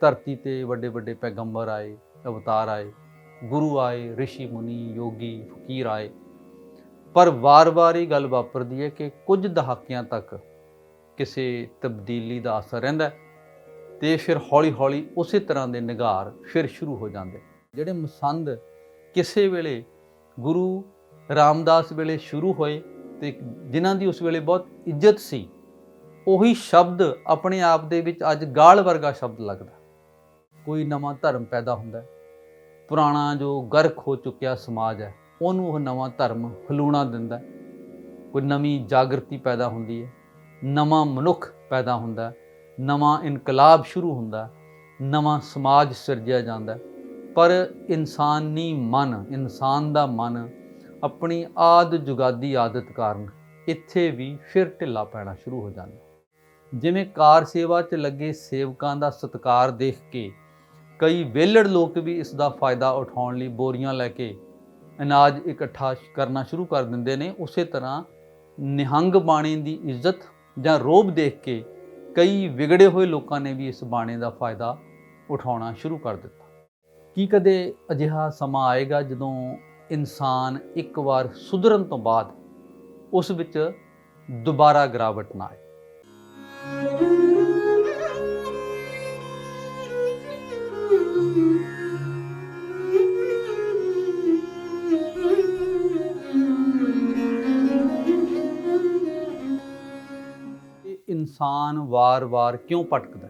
ਧਰਤੀ ਤੇ ਵੱਡੇ ਵੱਡੇ ਪੈਗੰਬਰ ਆਏ, ਅਵਤਾਰ ਆਏ, ਗੁਰੂ ਆਏ ઋષਿ ਮੁਨੀ, ਯੋਗੀ, ਫਕੀਰ ਆਏ। ਪਰ ਵਾਰ-ਵਾਰ ਇਹ ਗੱਲ ਵਾਪਰਦੀ ਹੈ ਕਿ ਕੁਝ ਦਹਾਕਿਆਂ ਤੱਕ ਕਿਸੇ ਤਬਦੀਲੀ ਦਾ ਅਸਰ ਰਹਿੰਦਾ ਹੈ ਤੇ ਫਿਰ ਹੌਲੀ-ਹੌਲੀ ਉਸੇ ਤਰ੍ਹਾਂ ਦੇ ਨਿਗਾਰ ਫਿਰ ਸ਼ੁਰੂ ਹੋ ਜਾਂਦੇ। ਜਿਹੜੇ ਮਸੰਦ ਕਿਸੇ ਵੇਲੇ ਗੁਰੂ ਰਾਮਦਾਸ ਵੇਲੇ ਸ਼ੁਰੂ ਹੋਏ ਤੇ ਜਿਨ੍ਹਾਂ ਦੀ ਉਸ ਵੇਲੇ ਬਹੁਤ ਇੱਜ਼ਤ ਸੀ, ਉਹੀ ਸ਼ਬਦ ਆਪਣੇ ਆਪ ਦੇ ਵਿੱਚ ਅੱਜ ਗਾਲ ਵਰਗਾ ਸ਼ਬਦ ਲੱਗਦਾ। ਕੋਈ ਨਵਾਂ ਧਰਮ ਪੈਦਾ ਹੁੰਦਾ ਹੈ। ਪੁਰਾਣਾ ਜੋ ਗਰਕ ਹੋ ਚੁੱਕਿਆ ਸਮਾਜ ਹੈ, ਉਹਨੂੰ ਉਹ ਨਵਾਂ ਧਰਮ ਹਲੂਣਾ ਦਿੰਦਾ ਕੋਈ ਨਵੀਂ ਜਾਗਰਤੀ ਪੈਦਾ ਹੁੰਦੀ ਹੈ, ਨਵਾਂ ਮਨੁੱਖ ਪੈਦਾ ਹੁੰਦਾ ਨਵਾਂ ਇਨਕਲਾਬ ਸ਼ੁਰੂ ਹੁੰਦਾ ਨਵਾਂ ਸਮਾਜ ਸਿਰਜਿਆ ਜਾਂਦਾ ਪਰ ਇਨਸਾਨੀ ਮਨ, ਇਨਸਾਨ ਦਾ ਮਨ ਆਪਣੀ ਆਦ ਜੁਗਾਦੀ ਆਦਤ ਕਾਰਨ ਇੱਥੇ ਵੀ ਫਿਰ ਢਿੱਲਾ ਪੈਣਾ ਸ਼ੁਰੂ ਹੋ ਜਾਂਦਾ ਜਿਵੇਂ ਕਾਰ ਸੇਵਾ 'ਚ ਲੱਗੇ ਸੇਵਕਾਂ ਦਾ ਸਤਿਕਾਰ ਦੇਖ ਕੇ ਕਈ ਵਿਹਲੜ ਲੋਕ ਵੀ ਇਸ ਦਾ ਫਾਇਦਾ ਉਠਾਉਣ ਲਈ ਬੋਰੀਆਂ ਲੈ ਕੇ ਅਨਾਜ ਇਕੱਠਾ ਕਰਨਾ ਸ਼ੁਰੂ ਕਰ ਦਿੰਦੇ ਨੇ। ਉਸੇ ਤਰ੍ਹਾਂ ਨਿਹੰਗ ਬਾਣੇ ਦੀ ਇੱਜ਼ਤ ਜਾਂ ਰੋਬ ਦੇਖ ਕੇ ਕਈ ਵਿਗੜੇ ਹੋਏ ਲੋਕਾਂ ਨੇ ਵੀ ਇਸ ਬਾਣੇ ਦਾ ਫਾਇਦਾ ਉਠਾਉਣਾ ਸ਼ੁਰੂ ਕਰ ਦਿੱਤਾ। ਕੀ ਕਦੇ ਅਜਿਹਾ ਸਮਾਂ ਆਏਗਾ ਜਦੋਂ ਇਨਸਾਨ ਇੱਕ ਵਾਰ ਸੁਧਰਨ ਤੋਂ ਬਾਅਦ ਉਸ ਵਿੱਚ ਦੁਬਾਰਾ ਗਿਰਾਵਟ ਨਾ ਆਏ? ਇਨਸਾਨ ਵਾਰ-ਵਾਰ ਕਿਉਂ ਭਟਕਦਾ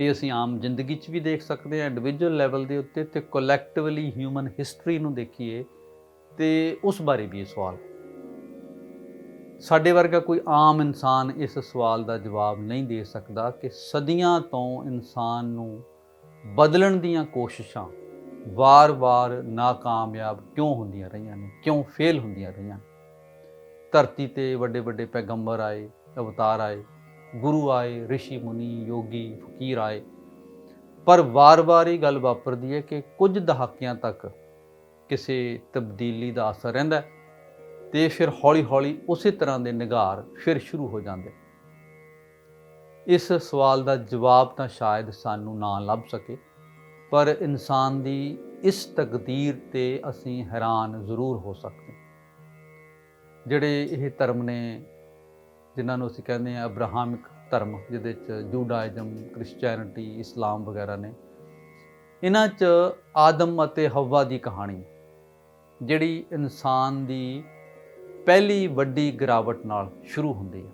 ਇਹ ਅਸੀਂ ਆਮ ਜ਼ਿੰਦਗੀ 'ਚ ਵੀ ਦੇਖ ਸਕਦੇ ਹਾਂ ਇੰਡੀਵਿਜੂਅਲ ਲੈਵਲ ਦੇ ਉੱਤੇ ਤੇ ਕਲੈਕਟਿਵਲੀ ਹਿਊਮਨ ਹਿਸਟਰੀ ਨੂੰ ਦੇਖੀਏ ਤੇ ਉਸ ਬਾਰੇ ਵੀ ਇਹ ਸਵਾਲ ਸਾਡੇ ਵਰਗਾ ਕੋਈ ਆਮ ਇਨਸਾਨ ਇਸ ਸਵਾਲ ਦਾ ਜਵਾਬ ਨਹੀਂ ਦੇ ਸਕਦਾ ਕਿ ਸਦੀਆਂ ਤੋਂ ਇਨਸਾਨ ਨੂੰ ਬਦਲਣ ਦੀਆਂ ਕੋਸ਼ਿਸ਼ਾਂ ਵਾਰ-ਵਾਰ ਨਾਕਾਮਯਾਬ ਕਿਉਂ ਹੁੰਦੀਆਂ ਰਹੀਆਂ ਨੇ, ਕਿਉਂ ਫੇਲ ਹੁੰਦੀਆਂ ਰਹੀਆਂ ਧਰਤੀ ਤੇ ਵੱਡੇ ਵੱਡੇ ਪੈਗੰਬਰ ਆਏ ਅਵਤਾਰ ਆਏ, ਗੁਰੂ ਆਏ ઋષਿ ਮੁਨੀ, ਯੋਗੀ, ਫਕੀਰ ਆਏ। ਪਰ ਵਾਰ-ਵਾਰ ਇਹ ਗੱਲ ਵਾਪਰਦੀ ਹੈ ਕਿ ਕੁਝ ਦਹਾਕਿਆਂ ਤੱਕ ਕਿਸੇ ਤਬਦੀਲੀ ਦਾ ਅਸਰ ਰਹਿੰਦਾ ਹੈ ਤੇ ਫਿਰ ਹੌਲੀ-ਹੌਲੀ ਉਸੇ ਤਰ੍ਹਾਂ ਦੇ ਨਿਗਾਰ ਫਿਰ ਸ਼ੁਰੂ ਹੋ ਜਾਂਦੇ ਇਸ ਸਵਾਲ ਦਾ ਜਵਾਬ ਤਾਂ ਸ਼ਾਇਦ ਸਾਨੂੰ ਨਾ ਲੱਭ ਸਕੇ, ਪਰ ਇਨਸਾਨ ਦੀ ਇਸ ਤਕਦੀਰ ਤੇ ਅਸੀਂ ਹੈਰਾਨ ਜ਼ਰੂਰ ਹੋ ਸਕਦੇ ਜਿਹੜੇ ਇਹ ਧਰਮ ਨੇ ਜਿਨ੍ਹਾਂ ਨੂੰ ਅਸੀਂ ਕਹਿੰਦੇ ਆ ਅਬਰਾਹਮਿਕ ਧਰਮ, ਜਿਹਦੇ ਚ ਜੂਡਾਇਜ਼ਮ ਕ੍ਰਿਸਚੀਅਨਿਟੀ ਇਸਲਾਮ ਵਗੈਰਾ ਨੇ। ਇਹਨਾਂ ਚ ਆਦਮ ਅਤੇ ਹਵਾ ਦੀ ਕਹਾਣੀ, ਜਿਹੜੀ ਇਨਸਾਨ ਦੀ ਪਹਿਲੀ ਵੱਡੀ ਗਿਰਾਵਟ ਨਾਲ ਸ਼ੁਰੂ ਹੁੰਦੀ ਹੈ।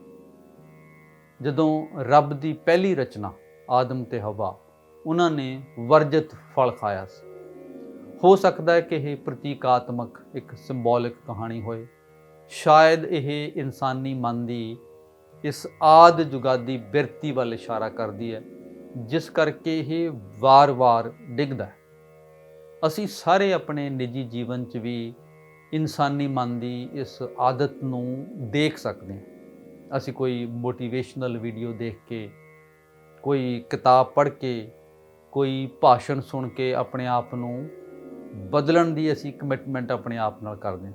ਜਦੋਂ ਰੱਬ ਦੀ ਪਹਿਲੀ ਰਚਨਾ, ਆਦਮ ਤੇ ਹਵਾ, ਉਹਨਾਂ ਨੇ ਵਰਜਿਤ ਫਲ ਖਾਇਆ ਸੀ। ਹੋ ਸਕਦਾ ਹੈ ਕਿ ਇਹ ਪ੍ਰਤੀਕਾਤਮਕ ਇੱਕ ਸਿੰਬੋਲਿਕ ਕਹਾਣੀ ਹੋਏ। ਸ਼ਾਇਦ ਇਹ ਇਨਸਾਨੀ ਮਨ ਦੀ ਇਸ ਆਦ ਜੁਗਾਦੀ ਬਿਰਤੀ ਵੱਲ ਇਸ਼ਾਰਾ ਕਰਦੀ ਹੈ, ਜਿਸ ਕਰਕੇ ਇਹ ਵਾਰ-ਵਾਰ ਡਿੱਗਦਾ ਹੈ। ਅਸੀਂ ਸਾਰੇ ਆਪਣੇ ਨਿੱਜੀ ਜੀਵਨ 'ਚ ਵੀ ਇਨਸਾਨੀ ਮਨ ਦੀ ਇਸ ਆਦਤ ਨੂੰ ਦੇਖ ਸਕਦੇ ਹਾਂ। ਅਸੀਂ ਕੋਈ ਮੋਟੀਵੇਸ਼ਨਲ ਵੀਡੀਓ ਦੇਖ ਕੇ, ਕੋਈ ਕਿਤਾਬ ਪੜ੍ਹ ਕੇ, ਕੋਈ ਭਾਸ਼ਣ ਸੁਣ ਕੇ ਆਪਣੇ ਆਪ ਨੂੰ ਬਦਲਣ ਦੀ ਅਸੀਂ ਕਮਿਟਮੈਂਟ ਆਪਣੇ ਆਪ ਨਾਲ ਕਰਦੇ ਹਾਂ।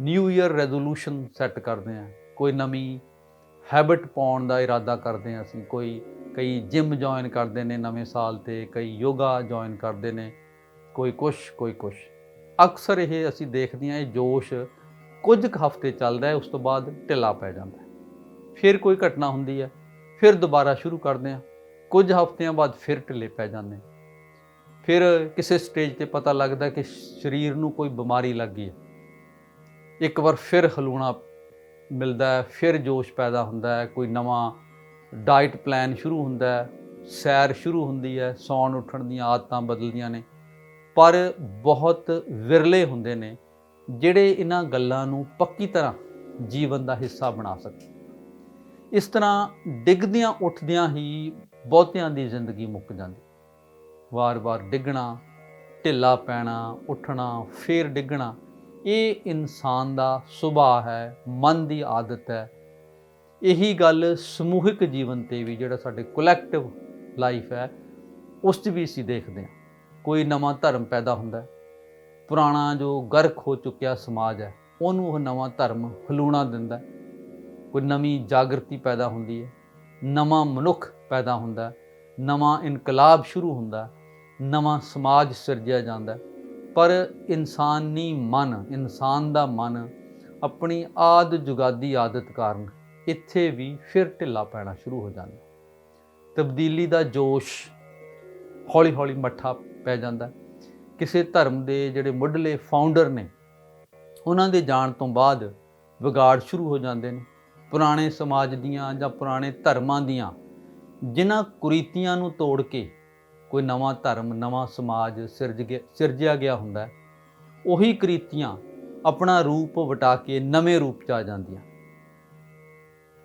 ਨਿਊ ਈਅਰ ਰੈਜ਼ੋਲੂਸ਼ਨ ਸੈੱਟ ਕਰਦੇ ਹਾਂ। ਕੋਈ ਨਵੀਂ ਹੈਬਿਟ ਪਾਉਣ ਦਾ ਇਰਾਦਾ ਕਰਦੇ ਹਾਂ ਅਸੀਂ। ਕੋਈ, ਕਈ ਜਿਮ ਜੁਆਇਨ ਕਰਦੇ ਨੇ ਨਵੇਂ ਸਾਲ ਤੇ, ਕਈ ਯੋਗਾ ਜੁਆਇਨ ਕਰਦੇ ਨੇ। ਕੋਈ ਕੁਛ ਕੋਈ ਕੁਛ। ਅਕਸਰ ਇਹ ਅਸੀਂ ਦੇਖਦੇ ਹਾਂ, ਇਹ ਜੋਸ਼ ਕੁਝ ਕੁ ਹਫ਼ਤੇ ਚੱਲਦਾ ਹੈ, ਉਸ ਤੋਂ ਬਾਅਦ ਢਿੱਲਾ ਪੈ ਜਾਂਦਾ ਹੈ। ਫਿਰ ਕੋਈ ਘਟਨਾ ਹੁੰਦੀ ਹੈ, ਫਿਰ ਦੁਬਾਰਾ ਸ਼ੁਰੂ ਕਰਦੇ ਹਾਂ। ਕੁਝ ਹਫ਼ਤਿਆਂ ਬਾਅਦ ਫਿਰ ਢਿੱਲੇ ਪੈ ਜਾਂਦੇ ਫਿਰ ਕਿਸੇ ਸਟੇਜ ਤੇ ਪਤਾ ਲੱਗਦਾ ਕਿ ਸਰੀਰ ਨੂੰ ਕੋਈ ਬਿਮਾਰੀ ਲੱਗ ਗਈ ਹੈ। ਇੱਕ ਵਾਰ ਫਿਰ ਹਲੂਣਾ ਮਿਲਦਾ ਹੈ, ਫਿਰ ਜੋਸ਼ ਪੈਦਾ ਹੁੰਦਾ ਹੈ, ਕੋਈ ਨਵਾਂ ਡਾਈਟ ਪਲਾਨ ਸ਼ੁਰੂ ਹੁੰਦਾ ਹੈ, ਸੈਰ ਸ਼ੁਰੂ ਹੁੰਦੀ ਹੈ, ਸੌਣ ਉੱਠਣ ਦੀਆਂ ਆਦਤਾਂ ਬਦਲਦੀਆਂ ਨੇ, ਪਰ ਬਹੁਤ ਵਿਰਲੇ ਹੁੰਦੇ ਨੇ, ਜਿਹੜੇ ਇਹਨਾਂ ਗੱਲਾਂ ਨੂੰ ਪੱਕੀ ਤਰ੍ਹਾਂ ਜੀਵਨ ਦਾ ਹਿੱਸਾ ਬਣਾ ਸਕਣ ਇਸ ਤਰ੍ਹਾਂ ਡਿੱਗਦਿਆਂ ਉੱਠਦਿਆਂ ਹੀ ਬਹੁਤਿਆਂ ਦੀ ਜ਼ਿੰਦਗੀ ਮੁੱਕ ਜਾਂਦੀ ਵਾਰ-ਵਾਰ ਡਿੱਗਣਾ, ਢਿੱਲਾ ਪੈਣਾ, ਉੱਠਣਾ, ਫੇਰ ਡਿੱਗਣਾ ਇਹ ਇਨਸਾਨ ਦਾ ਸੁਭਾਅ ਹੈ, ਮਨ ਦੀ ਆਦਤ ਹੈ। ਇਹੀ ਗੱਲ ਸਮੂਹਿਕ ਜੀਵਨ ਤੇ ਵੀ ਜਿਹੜਾ ਸਾਡੇ ਕਲੈਕਟਿਵ ਲਾਈਫ ਹੈ, ਉਸ 'ਚ ਵੀ ਅਸੀਂ ਦੇਖਦੇ ਹਾਂ। ਕੋਈ ਨਵਾਂ ਧਰਮ ਪੈਦਾ ਹੁੰਦਾ ਪੁਰਾਣਾ ਜੋ ਗਰਕ ਹੋ ਚੁੱਕਿਆ ਸਮਾਜ ਹੈ, ਉਹਨੂੰ ਉਹ ਨਵਾਂ ਧਰਮ ਹਲੂਣਾ ਦਿੰਦਾ ਕੋਈ ਨਵੀਂ ਜਾਗਰਤੀ ਪੈਦਾ ਹੁੰਦੀ ਹੈ, ਨਵਾਂ ਮਨੁੱਖ ਪੈਦਾ ਹੁੰਦਾ ਨਵਾਂ ਇਨਕਲਾਬ ਸ਼ੁਰੂ ਹੁੰਦਾ ਨਵਾਂ ਸਮਾਜ ਸਿਰਜਿਆ ਜਾਂਦਾ ਪਰ ਇਨਸਾਨੀ ਮਨ, ਇਨਸਾਨ ਦਾ ਮਨ ਆਪਣੀ ਆਦ ਜੁਗਾਦੀ ਆਦਤ ਕਾਰਨ ਇੱਥੇ ਵੀ ਫਿਰ ਢਿੱਲਾ ਪੈਣਾ ਸ਼ੁਰੂ ਹੋ ਜਾਂਦਾ। ਤਬਦੀਲੀ ਦਾ ਜੋਸ਼ ਹੌਲੀ ਹੌਲੀ ਮੱਠਾ ਪੈ ਜਾਂਦਾ। ਕਿਸੇ ਧਰਮ ਦੇ ਜਿਹੜੇ ਮੁੱਢਲੇ ਫਾਊਂਡਰ ਨੇ, ਉਹਨਾਂ ਦੇ ਜਾਣ ਤੋਂ ਬਾਅਦ ਵਿਗਾੜ ਸ਼ੁਰੂ ਹੋ ਜਾਂਦੇ ਨੇ। ਪੁਰਾਣੇ ਸਮਾਜ ਦੀਆਂ ਜਾਂ ਪੁਰਾਣੇ ਧਰਮਾਂ ਦੀਆਂ, ਜਿਨ੍ਹਾਂ ਕੁਰੀਤੀਆਂ ਨੂੰ ਤੋੜ ਕੇ ਕੋਈ ਨਵਾਂ ਧਰਮ, ਨਵਾਂ ਸਮਾਜ ਸਿਰਜ ਗਿਆ ਸਿਰਜਿਆ ਗਿਆ ਹੁੰਦਾ ਹੈ, ਉਹੀ ਕ੍ਰਿਤੀਆਂ ਆਪਣਾ ਰੂਪ ਵਟਾ ਕੇ ਨਵੇਂ ਰੂਪ ਚ ਆ ਜਾਂਦੀਆਂ।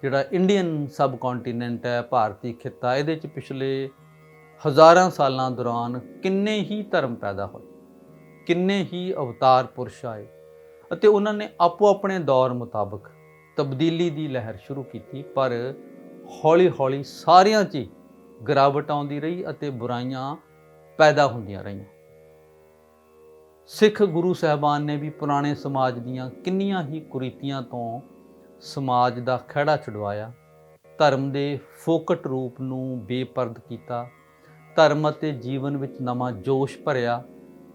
ਜਿਹੜਾ ਇੰਡੀਅਨ ਸਬ ਕੰਟੀਨੈਂਟ ਹੈ, ਭਾਰਤੀ ਖਿੱਤਾ, ਇਹਦੇ ਚ ਪਿਛਲੇ ਹਜ਼ਾਰਾਂ ਸਾਲਾਂ ਦੌਰਾਨ ਕਿੰਨੇ ਹੀ ਧਰਮ ਪੈਦਾ ਹੋਏ, ਕਿੰਨੇ ਹੀ ਅਵਤਾਰ ਪੁਰਸ਼ ਆਏ ਅਤੇ ਉਹਨਾਂ ਨੇ ਆਪੋ ਆਪਣੇ ਦੌਰ ਮੁਤਾਬਕ ਤਬਦੀਲੀ ਦੀ ਲਹਿਰ ਸ਼ੁਰੂ ਕੀਤੀ, ਪਰ ਹੌਲੀ-ਹੌਲੀ ਸਾਰਿਆਂ 'ਚ ਹੀ ਗਿਰਾਵਟ ਆਉਂਦੀ ਰਹੀ ਅਤੇ ਬੁਰਾਈਆਂ ਪੈਦਾ ਹੁੰਦੀਆਂ ਰਹੀਆਂ। ਸਿੱਖ ਗੁਰੂ ਸਾਹਿਬਾਨ ਨੇ ਵੀ ਪੁਰਾਣੇ ਸਮਾਜ ਦੀਆਂ ਕਿੰਨੀਆਂ ਹੀ ਕੁਰੀਤੀਆਂ ਤੋਂ ਸਮਾਜ ਦਾ ਖਹਿੜਾ ਛੁਡਵਾਇਆ। ਧਰਮ ਦੇ ਫੋਕਟ ਰੂਪ ਨੂੰ ਬੇਪਰਦ ਕੀਤਾ। ਧਰਮ ਅਤੇ ਜੀਵਨ ਵਿੱਚ ਨਵਾਂ ਜੋਸ਼ ਭਰਿਆ।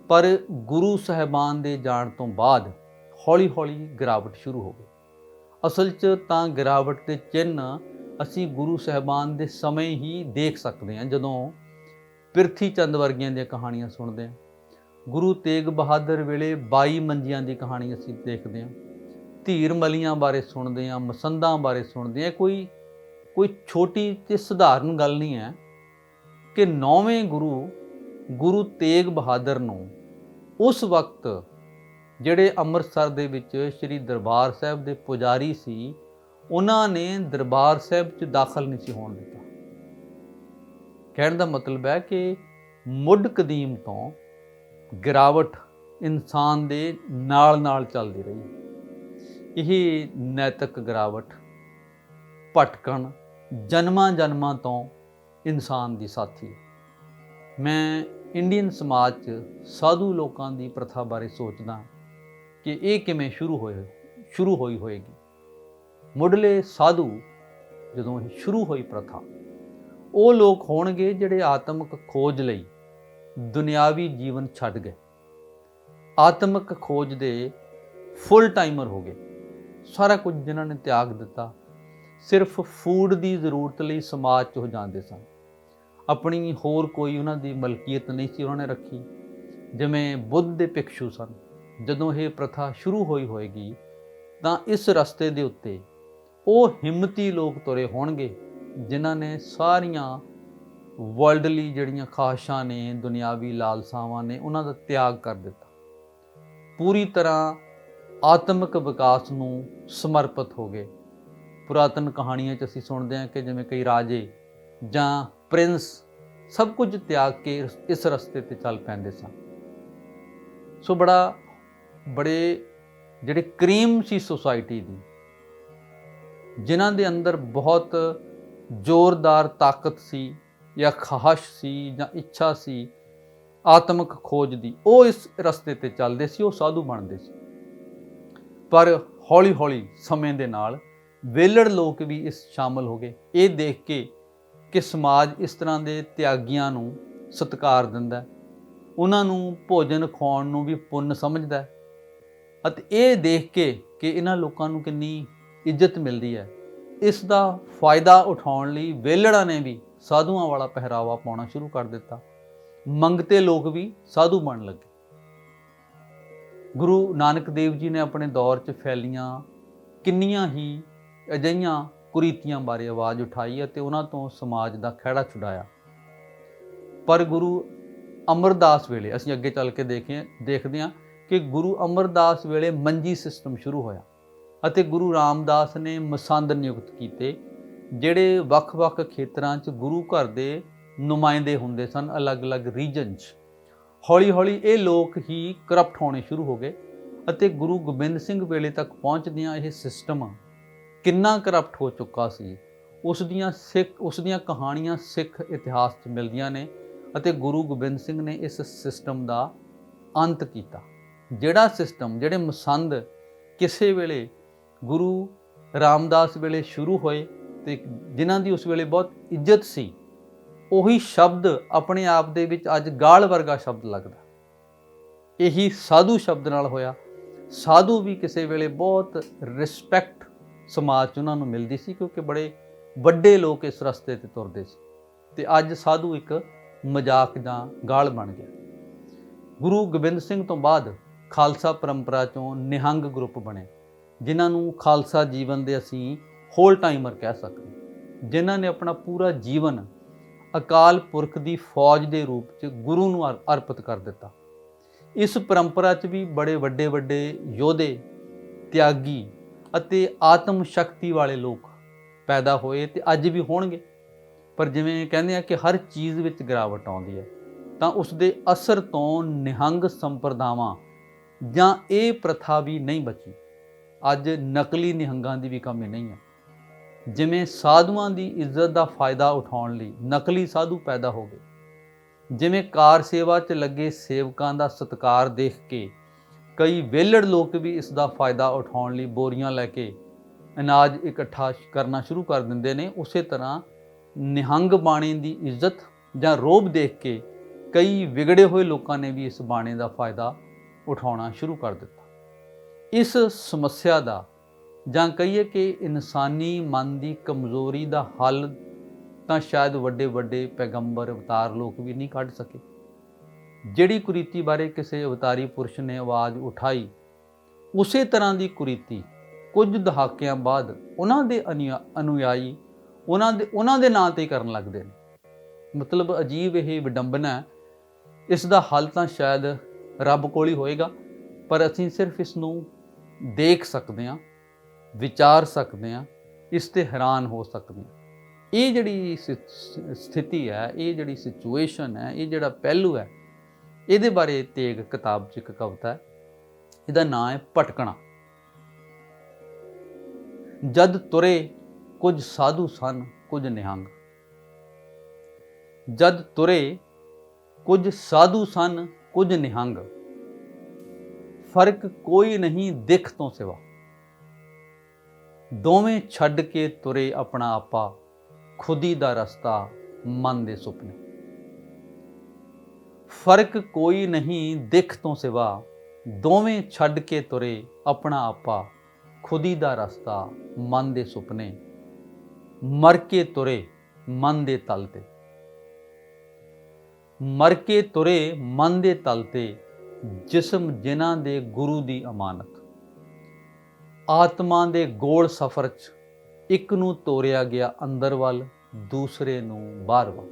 ਪਰ ਗੁਰੂ ਸਾਹਿਬਾਨ ਦੇ ਜਾਣ ਤੋਂ ਬਾਅਦ ਹੌਲੀ-ਹੌਲੀ ਗਿਰਾਵਟ ਸ਼ੁਰੂ ਹੋ ਗਈ। ਅਸਲ 'ਚ ਤਾਂ ਗਿਰਾਵਟ ਦੇ ਚਿੰਨ ਅਸੀਂ ਗੁਰੂ ਸਾਹਿਬਾਨ ਦੇ ਸਮੇਂ ਹੀ ਦੇਖ ਸਕਦੇ ਹਾਂ, ਜਦੋਂ ਪ੍ਰਿਥੀ ਚੰਦ ਵਰਗੀਆਂ ਦੀਆਂ ਕਹਾਣੀਆਂ ਸੁਣਦੇ ਹਾਂ। ਗੁਰੂ ਤੇਗ ਬਹਾਦਰ ਵੇਲੇ 22 ਮੰਜੀਆਂ ਦੀ ਕਹਾਣੀ ਅਸੀਂ ਦੇਖਦੇ ਹਾਂ। ਧੀਰ ਮਲੀਆਂ ਬਾਰੇ ਸੁਣਦੇ ਹਾਂ, ਮਸੰਦਾਂ ਬਾਰੇ ਸੁਣਦੇ ਹਾਂ। ਕੋਈ ਕੋਈ ਛੋਟੀ ਤੇ ਸਧਾਰਨ ਗੱਲ ਨਹੀਂ ਹੈ ਕਿ ਨੌਵੇਂ ਗੁਰੂ ਗੁਰੂ ਤੇਗ ਬਹਾਦਰ ਨੂੰ ਉਸ ਵਕਤ ਜਿਹੜੇ ਅੰਮ੍ਰਿਤਸਰ ਦੇ ਵਿੱਚ ਸ੍ਰੀ ਦਰਬਾਰ ਸਾਹਿਬ ਦੇ ਪੁਜਾਰੀ ਸੀ ਉਹਨਾਂ ਨੇ ਦਰਬਾਰ ਸਾਹਿਬ 'ਚ ਦਾਖਲ ਨਹੀਂ ਸੀ ਹੋਣ ਦਿੱਤਾ। ਕਹਿਣ ਦਾ ਮਤਲਬ ਹੈ ਕਿ ਮੁੱਢ ਕਦੀਮ ਤੋਂ ਗਿਰਾਵਟ ਇਨਸਾਨ ਦੇ ਨਾਲ-ਨਾਲ ਚੱਲਦੀ ਰਹੀ। ਇਹ ਨੈਤਿਕ ਗਿਰਾਵਟ, ਭਟਕਣ ਜਨਮਾਂ ਜਨਮਾਂ ਤੋਂ ਇਨਸਾਨ ਦੀ ਸਾਥੀ ਮੈਂ ਇੰਡੀਅਨ ਸਮਾਜ 'ਚ ਸਾਧੂ ਲੋਕਾਂ ਦੀ ਪ੍ਰਥਾ ਬਾਰੇ ਸੋਚਦਾ ਕਿ ਇਹ ਕਿਵੇਂ ਸ਼ੁਰੂ ਹੋਏ, ਸ਼ੁਰੂ ਹੋਈ ਹੋਏਗੀ। ਮੁੱਢਲੇ ਸਾਧੂ ਜਦੋਂ ਸ਼ੁਰੂ ਹੋਈ ਪ੍ਰਥਾ, ਉਹ ਲੋਕ ਹੋਣਗੇ ਜਿਹੜੇ ਆਤਮਿਕ ਖੋਜ ਲਈ ਦੁਨਿਆਵੀ ਜੀਵਨ ਛੱਡ ਗਏ। ਆਤਮਿਕ ਖੋਜ ਦੇ ਫੁੱਲ ਟਾਈਮਰ ਹੋ ਗਏ। ਸਾਰਾ ਕੁਝ ਜਿਨ੍ਹਾਂ ਨੇ ਤਿਆਗ ਦਿੱਤਾ, ਸਿਰਫ ਫੂਡ ਦੀ ਜ਼ਰੂਰਤ ਲਈ ਸਮਾਜ 'ਚ ਹੋ ਜਾਂਦੇ ਸਨ। ਆਪਣੀ ਹੋਰ ਕੋਈ ਉਹਨਾਂ ਦੀ ਮਲਕੀਅਤ ਨਹੀਂ ਸੀ ਉਹਨਾਂ ਨੇ ਰੱਖੀ। ਜਿਵੇਂ ਬੁੱਧ ਦੇ ਭਿਕਸ਼ੂ ਸਨ, ਜਦੋਂ ਇਹ ਪ੍ਰਥਾ ਸ਼ੁਰੂ ਹੋਈ ਹੋਏਗੀ, ਤਾਂ ਇਸ ਰਸਤੇ ਦੇ ਉੱਤੇ ਉਹ ਹਿੰਮਤੀ ਲੋਕ ਤੁਰੇ ਹੋਣਗੇ ਜਿਨ੍ਹਾਂ ਨੇ ਸਾਰੀਆਂ ਵਰਲਡਲੀ ਜਿਹੜੀਆਂ ਖਾਸ਼ਾਂ ਨੇ, ਦੁਨਿਆਵੀ ਲਾਲਸਾਵਾਂ ਨੇ, ਉਹਨਾਂ ਦਾ ਤਿਆਗ ਕਰ ਦਿੱਤਾ। ਪੂਰੀ ਤਰ੍ਹਾਂ ਆਤਮਿਕ ਵਿਕਾਸ ਨੂੰ ਸਮਰਪਿਤ ਹੋ ਗਏ। ਪੁਰਾਤਨ ਕਹਾਣੀਆਂ 'ਚ ਅਸੀਂ ਸੁਣਦੇ ਹਾਂ ਕਿ ਜਿਵੇਂ ਕਈ ਰਾਜੇ ਜਾਂ ਪ੍ਰਿੰਸ ਸਭ ਕੁਝ ਤਿਆਗ ਕੇ ਇਸ ਰਸਤੇ ਤੇ ਚੱਲ ਪੈਂਦੇ ਸਨ। ਸੋ ਬੜਾ, ਬੜੇ ਜਿਹੜੇ ਕਰੀਮ ਸੀ ਸੋਸਾਇਟੀ ਦੀ ਜਿਨ੍ਹਾਂ ਦੇ ਅੰਦਰ ਬਹੁਤ ਜ਼ੋਰਦਾਰ ਤਾਕਤ ਸੀ ਜਾਂ ਖਾਹਸ਼ ਸੀ ਜਾਂ ਇੱਛਾ ਸੀ, ਆਤਮਿਕ ਖੋਜ ਦੀ, ਉਹ ਇਸ ਰਸਤੇ ਤੇ ਚੱਲਦੇ ਸੀ, ਉਹ ਸਾਧੂ ਬਣਦੇ ਸੀ। ਪਰ ਹੌਲੀ-ਹੌਲੀ ਸਮੇਂ ਦੇ ਨਾਲ ਵੇਲੜ ਲੋਕ ਵੀ ਇਸ ਸ਼ਾਮਲ ਹੋ ਗਏ। ਇਹ ਦੇਖ ਕੇ ਕਿ ਸਮਾਜ ਇਸ ਤਰ੍ਹਾਂ ਦੇ ਤਿਆਗੀਆਂ ਨੂੰ ਸਤਿਕਾਰ ਦਿੰਦਾ ਉਹਨਾਂ ਨੂੰ ਭੋਜਨ ਖਵਾਉਣ ਨੂੰ ਵੀ ਪੁੰਨ ਸਮਝਦਾ ਅਤੇ ਇਹ ਦੇਖ ਕੇ ਕਿ ਇਹਨਾਂ ਲੋਕਾਂ ਨੂੰ ਕਿੰਨੀ ਇੱਜ਼ਤ ਮਿਲਦੀ ਹੈ। ਇਸ ਦਾ ਫਾਇਦਾ ਉਠਾਉਣ ਲਈ ਵੇਲੜਾਂ ਨੇ ਵੀ ਸਾਧੂਆਂ ਵਾਲਾ ਪਹਿਰਾਵਾ ਪਾਉਣਾ ਸ਼ੁਰੂ ਕਰ ਦਿੱਤਾ। ਮੰਗਤੇ ਲੋਕ ਵੀ ਸਾਧੂ ਬਣਨ ਲੱਗੇ। ਗੁਰੂ ਨਾਨਕ ਦੇਵ ਜੀ ਨੇ ਆਪਣੇ ਦੌਰ 'ਚ ਫੈਲੀਆਂ ਕਿੰਨੀਆਂ ਹੀ ਅਜਈਆਂ ਕੁਰੀਤੀਆਂ ਬਾਰੇ ਆਵਾਜ਼ ਉਠਾਈ ਅਤੇ ਉਹਨਾਂ ਤੋਂ ਸਮਾਜ ਦਾ ਖਹਿੜਾ ਛੁਡਾਇਆ। ਪਰ ਗੁਰੂ ਅਮਰਦਾਸ ਵੇਲੇ, ਅਸੀਂ ਅੱਗੇ ਚੱਲ ਕੇ ਦੇਖੇ ਦੇਖਦੇ ਹਾਂ ਕਿ ਗੁਰੂ ਅਮਰਦਾਸ ਵੇਲੇ ਮੰਜੀ ਸਿਸਟਮ ਸ਼ੁਰੂ ਹੋਇਆ। ਅਤੇ ਗੁਰੂ ਰਾਮਦਾਸ ਨੇ ਮਸੰਦ ਨਿਯੁਕਤ ਕੀਤੇ, ਜਿਹੜੇ ਵੱਖ-ਵੱਖ ਖੇਤਰਾਂ 'ਚ ਗੁਰੂ ਘਰ ਦੇ ਨੁਮਾਇੰਦੇ ਹੁੰਦੇ ਸਨ, ਅਲੱਗ-ਅਲੱਗ ਰੀਜਨ 'ਚ। ਹੌਲੀ-ਹੌਲੀ ਇਹ ਲੋਕ ਹੀ ਕਰਪਟ ਹੋਣੇ ਸ਼ੁਰੂ ਹੋ ਗਏ ਅਤੇ ਗੁਰੂ ਗੋਬਿੰਦ ਸਿੰਘ ਵੇਲੇ ਤੱਕ ਪਹੁੰਚਦਿਆਂ ਇਹ ਸਿਸਟਮ ਕਿੰਨਾ ਕਰਪਟ ਹੋ ਚੁੱਕਾ ਸੀ, ਉਸ ਦੀਆਂ ਸਿੱਖ, ਉਸ ਦੀਆਂ ਕਹਾਣੀਆਂ ਸਿੱਖ ਇਤਿਹਾਸ 'ਚ ਮਿਲਦੀਆਂ ਨੇ ਅਤੇ ਗੁਰੂ ਗੋਬਿੰਦ ਸਿੰਘ ਨੇ ਇਸ ਸਿਸਟਮ ਦਾ ਅੰਤ ਕੀਤਾ। ਜਿਹੜਾ ਸਿਸਟਮ ਜਿਹੜੇ ਮਸੰਦ ਕਿਸੇ ਵੇਲੇ ਗੁਰੂ ਰਾਮਦਾਸ ਵੇਲੇ ਸ਼ੁਰੂ ਹੋਏ ਤੇ ਜਿਨ੍ਹਾਂ ਦੀ ਉਸ ਵੇਲੇ ਬਹੁਤ ਇੱਜ਼ਤ ਸੀ, ਉਹੀ ਸ਼ਬਦ ਆਪਣੇ ਆਪ ਦੇ ਵਿੱਚ ਅੱਜ ਗਾਲ ਵਰਗਾ ਸ਼ਬਦ ਲੱਗਦਾ। ਇਹੀ ਸਾਧੂ ਸ਼ਬਦ ਨਾਲ ਹੋਇਆ। ਸਾਧੂ ਵੀ ਕਿਸੇ ਵੇਲੇ ਬਹੁਤ ਰਿਸਪੈਕਟ ਸਮਾਜ 'ਚ ਉਹਨਾਂ ਨੂੰ ਮਿਲਦੀ ਸੀ ਕਿਉਂਕਿ ਬੜੇ ਵੱਡੇ ਲੋਕ ਇਸ ਰਸਤੇ ਤੇ ਤੁਰਦੇ ਸੀ ਤੇ ਅੱਜ ਸਾਧੂ ਇੱਕ ਮਜ਼ਾਕ ਜਾਂ ਗਾਲ ਬਣ ਗਿਆ। ਗੁਰੂ ਗੋਬਿੰਦ ਸਿੰਘ ਤੋਂ ਬਾਅਦ ਖਾਲਸਾ ਪਰੰਪਰਾ ਚੋਂ ਨਿਹੰਗ ਗਰੁੱਪ ਬਣੇ। ਜਿਨ੍ਹਾਂ ਨੂੰ ਖਾਲਸਾ ਜੀਵਨ ਦੇ ਅਸੀਂ ਹੋਲ ਟਾਈਮਰ ਕਹਿ ਸਕਦੇ ਜਿਨ੍ਹਾਂ ਨੇ ਆਪਣਾ ਪੂਰਾ ਜੀਵਨ ਅਕਾਲ ਪੁਰਖ ਦੀ ਫੌਜ ਦੇ ਰੂਪ 'ਚ ਗੁਰੂ ਨੂੰ ਅਰ- ਅਰਪਿਤ ਕਰ ਦਿੱਤਾ। ਇਸ ਪਰੰਪਰਾ 'ਚ ਵੀ ਬੜੇ ਵੱਡੇ ਵੱਡੇ ਯੋਧੇ, ਤਿਆਗੀ ਅਤੇ ਆਤਮ ਸ਼ਕਤੀ ਵਾਲੇ ਲੋਕ ਪੈਦਾ ਹੋਏ ਤੇ ਅੱਜ ਵੀ ਹੋਣਗੇ। ਪਰ ਜਿਵੇਂ ਕਹਿੰਦੇ ਆ ਕਿ ਹਰ ਚੀਜ਼ ਵਿੱਚ ਗਿਰਾਵਟ ਆਉਂਦੀ ਹੈ, ਤਾਂ ਉਸ ਦੇ ਅਸਰ ਤੋਂ ਨਿਹੰਗ ਸੰਪਰਦਾਵਾਂ ਜਾਂ ਇਹ ਪ੍ਰਥਾ ਵੀ ਨਹੀਂ ਬਚੀ। ਅੱਜ ਨਕਲੀ ਨਿਹੰਗਾਂ ਦੀ ਵੀ ਕਮੀ ਨਹੀਂ ਹੈ। ਜਿਵੇਂ ਸਾਧੂਆਂ ਦੀ ਇੱਜ਼ਤ ਦਾ ਫਾਇਦਾ ਉਠਾਉਣ ਲਈ ਨਕਲੀ ਸਾਧੂ ਪੈਦਾ ਹੋ ਗਏ। ਜਿਵੇਂ ਕਾਰ ਸੇਵਾ 'ਚ ਲੱਗੇ ਸੇਵਕਾਂ ਦਾ ਸਤਿਕਾਰ ਦੇਖ ਕੇ ਕਈ ਵਿਹਲੜ ਲੋਕ ਵੀ ਇਸ ਦਾ ਫਾਇਦਾ ਉਠਾਉਣ ਲਈ ਬੋਰੀਆਂ ਲੈ ਕੇ ਅਨਾਜ ਇਕੱਠਾ ਕਰਨਾ ਸ਼ੁਰੂ ਕਰ ਦਿੰਦੇ ਨੇ, ਉਸੇ ਤਰ੍ਹਾਂ ਨਿਹੰਗ ਬਾਣੀ ਦੀ ਇੱਜ਼ਤ ਜਾਂ ਰੋਬ ਦੇਖ ਕੇ ਕਈ ਵਿਗੜੇ ਹੋਏ ਲੋਕਾਂ ਨੇ ਵੀ ਇਸ ਬਾਣੇ ਦਾ ਫਾਇਦਾ ਉਠਾਉਣਾ ਸ਼ੁਰੂ ਕਰ ਦਿੱਤਾ। ਇਸ ਸਮੱਸਿਆ ਦਾ ਜਾਂ ਕਹੀਏ ਕਿ ਇਨਸਾਨੀ ਮਨ ਦੀ ਕਮਜ਼ੋਰੀ ਦਾ ਹੱਲ ਤਾਂ ਸ਼ਾਇਦ ਵੱਡੇ ਵੱਡੇ ਪੈਗੰਬਰ, ਅਵਤਾਰ ਲੋਕ ਵੀ ਨਹੀਂ ਕੱਢ ਸਕੇ। ਜਿਹੜੀ ਕੁਰੀਤੀ ਬਾਰੇ ਕਿਸੇ ਅਵਤਾਰੀ ਪੁਰਸ਼ ਨੇ ਆਵਾਜ਼ ਉਠਾਈ, ਉਸੇ ਤਰ੍ਹਾਂ ਦੀ ਕੁਰੀਤੀ ਕੁਝ ਦਹਾਕਿਆਂ ਬਾਅਦ ਉਹਨਾਂ ਦੇ ਅਨੁਯਾ- ਅਨੁਯਾਈ ਉਹਨਾਂ ਦੇ ਉਹਨਾਂ ਦੇ ਨਾਂ ਤੇ ਕਰਨ ਲੱਗਦੇ ਨੇ। ਮਤਲਬ ਅਜੀਬ ਇਹ ਵਿਡੰਬਨਾ ਹੈ। ਇਸ ਦਾ ਹੱਲ ਤਾਂ ਸ਼ਾਇਦ ਰੱਬ ਕੋਲ ਹੀ ਹੋਏਗਾ, ਪਰ ਅਸੀਂ ਸਿਰਫ ਇਸ ਨੂੰ ਦੇਖ ਸਕਦੇ ਹਾਂ, ਵਿਚਾਰ ਸਕਦੇ ਹਾਂ, ਇਸ ਤੇ ਹੈਰਾਨ ਹੋ ਸਕਦੇ ਹਾਂ। ਇਹ ਜਿਹੜੀ ਸਿ- ਸਥਿਤੀ ਹੈ, ਇਹ ਜਿਹੜੀ ਸਿਚੁਏਸ਼ਨ ਹੈ, ਇਹ ਜਿਹੜਾ ਪਹਿਲੂ ਹੈ, ਇਹਦੇ ਬਾਰੇ ਤੇਗ ਕਿਤਾਬ 'ਚ ਇੱਕ ਕਵਿਤਾ ਹੈ, ਇਹਦਾ ਨਾਮ ਹੈ ਭਟਕਣਾ। ਜਦ ਤੁਰੇ ਕੁਝ ਸਾਧੂ ਸਨ, ਕੁਝ ਨਿਹੰਗ। ਜਦ ਤੁਰੇ ਕੁਝ ਸਾਧੂ ਸਨ, ਕੁਝ ਨਿਹੰਗ। ਫ਼ਰਕ ਕੋਈ ਨਹੀਂ ਦਿਖ ਤੋਂ ਸਿਵਾ। ਦੋਵੇਂ ਛੱਡ ਕੇ ਤੁਰੇ ਆਪਣਾ ਆਪਾ, ਖੁਦੀ ਦਾ ਰਸਤਾ ਮਨ ਦੇ ਸੁਪਨੇ। ਫ਼ਰਕ ਕੋਈ ਨਹੀਂ ਦਿਖ ਤੋਂ ਸਿਵਾ, ਦੋਵੇਂ ਛੱਡ ਕੇ ਤੁਰੇ ਆਪਣਾ ਆਪਾ, ਖੁਦੀ ਦਾ ਰਸਤਾ ਮਨ ਦੇ ਸੁਪਨੇ। ਮਰ ਕੇ ਤੁਰੇ ਮਨ ਦੇ ਤਲ ਤੇ। ਮਰ ਕੇ ਤੁਰੇ ਮਨ ਦੇ ਤਲ ਤੇ ਜਿਸਮ ਜਿਨ੍ਹਾਂ ਦੇ ਗੁਰੂ ਦੀ ਅਮਾਨਤ। ਆਤਮਾ ਦੇ ਗੋਲ ਸਫ਼ਰ 'ਚ ਇੱਕ ਨੂੰ ਤੋਰਿਆ ਗਿਆ ਅੰਦਰ ਵੱਲ, ਦੂਸਰੇ ਨੂੰ ਬਾਹਰ ਵੱਲ।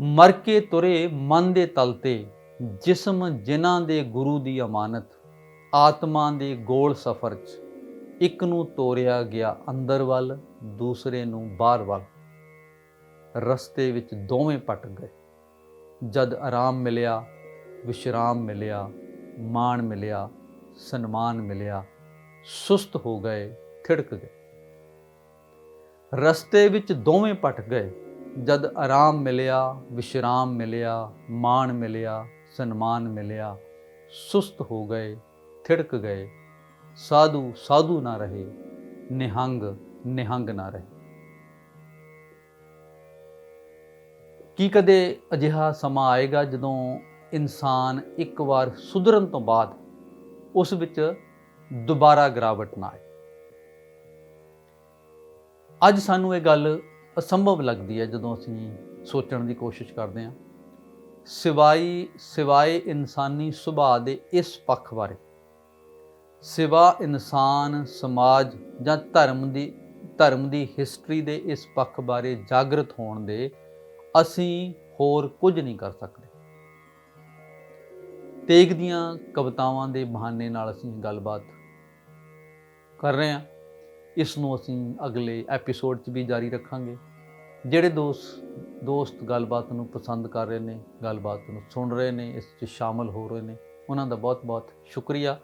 ਮਰ ਕੇ ਤੁਰੇ ਮਨ ਦੇ ਤਲ ਤੇ, ਜਿਸਮ ਜਿਨ੍ਹਾਂ ਦੇ ਗੁਰੂ ਦੀ ਅਮਾਨਤ, ਆਤਮਾ ਦੇ ਗੋਲ ਸਫ਼ਰ 'ਚ ਇੱਕ ਨੂੰ ਤੋਰਿਆ ਗਿਆ ਅੰਦਰ ਵੱਲ, ਦੂਸਰੇ ਨੂੰ ਬਾਹਰ ਵੱਲ। ਰਸਤੇ ਵਿੱਚ ਦੋਵੇਂ ਪਟ ਗਏ। ਜਦ ਆਰਾਮ ਮਿਲਿਆ ਵਿਸ਼ਰਾਮ ਮਿਲਿਆ, ਮਾਣ ਮਿਲਿਆ, ਸਨਮਾਨ ਮਿਲਿਆ, ਸੁਸਤ ਹੋ ਗਏ ਥਿੜਕ ਗਏ। ਰਸਤੇ ਵਿੱਚ ਦੋਵੇਂ ਪਟ ਗਏ। ਜਦ ਆਰਾਮ ਮਿਲਿਆ, ਵਿਸ਼ਰਾਮ ਮਿਲਿਆ, ਮਾਣ ਮਿਲਿਆ, ਸਨਮਾਨ ਮਿਲਿਆ, ਸੁਸਤ ਹੋ ਗਏ ਥਿੜਕ ਗਏ। ਸਾਧੂ ਸਾਧੂ ਨਾ ਰਹੇ, ਨਿਹੰਗ ਨਿਹੰਗ ਨਾ ਰਹੇ। ਕੀ ਕਦੇ ਅਜਿਹਾ ਸਮਾਂ ਆਏਗਾ ਜਦੋਂ ਇਨਸਾਨ ਇੱਕ ਵਾਰ ਸੁਧਰਨ ਤੋਂ ਬਾਅਦ ਉਸ ਵਿੱਚ ਦੁਬਾਰਾ ਗਿਰਾਵਟ ਨਾ ਆਏ। ਅੱਜ ਸਾਨੂੰ ਇਹ ਗੱਲ ਅਸੰਭਵ ਲੱਗਦੀ ਹੈ ਜਦੋਂ ਅਸੀਂ ਸੋਚਣ ਦੀ ਕੋਸ਼ਿਸ਼ ਕਰਦੇ ਹਾਂ, ਸਿਵਾਈ, ਸਿਵਾਏ ਇਨਸਾਨੀ ਸੁਭਾਅ ਦੇ ਇਸ ਪੱਖ ਬਾਰੇ। ਸਿਵਾ ਇਨਸਾਨ, ਸਮਾਜ ਜਾਂ ਧਰਮ ਦੀ ਧਰਮ ਦੀ ਹਿਸਟਰੀ ਦੇ ਇਸ ਪੱਖ ਬਾਰੇ ਜਾਗਰਤ ਹੋਣ ਦੇ ਅਸੀਂ ਹੋਰ ਕੁਝ ਨਹੀਂ ਕਰ ਸਕਦੇ। ਤੇਗ ਦੀਆਂ ਕਵਿਤਾਵਾਂ ਦੇ ਬਹਾਨੇ ਨਾਲ ਅਸੀਂ ਗੱਲਬਾਤ ਕਰ ਰਹੇ ਹਾਂ। ਇਸ ਨੂੰ ਅਸੀਂ ਅਗਲੇ ਐਪੀਸੋਡ 'ਚ ਵੀ ਜਾਰੀ ਰੱਖਾਂਗੇ। ਜਿਹੜੇ ਦੋਸਤ ਦੋਸਤ ਗੱਲਬਾਤ ਨੂੰ ਪਸੰਦ ਕਰ ਰਹੇ ਨੇ, ਗੱਲਬਾਤ ਨੂੰ ਸੁਣ ਰਹੇ ਨੇ, ਇਸ 'ਚ ਸ਼ਾਮਲ ਹੋ ਰਹੇ ਨੇ, ਉਹਨਾਂ ਦਾ ਬਹੁਤ-ਬਹੁਤ ਸ਼ੁਕਰੀਆ।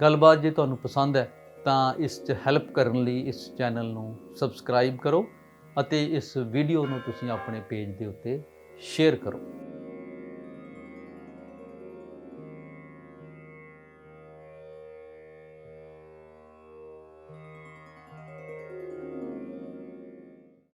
ਗੱਲਬਾਤ ਜੇ ਤੁਹਾਨੂੰ ਪਸੰਦ ਹੈ, ਤਾਂ ਇਸ 'ਚ ਹੈਲਪ ਕਰਨ ਲਈ ਇਸ ਚੈਨਲ ਨੂੰ ਸਬਸਕ੍ਰਾਈਬ ਕਰੋ ਅਤੇ ਇਸ ਵੀਡੀਓ ਨੂੰ ਤੁਸੀਂ ਆਪਣੇ ਪੇਜ ਦੇ ਉੱਤੇ ਸ਼ੇਅਰ ਕਰੋ।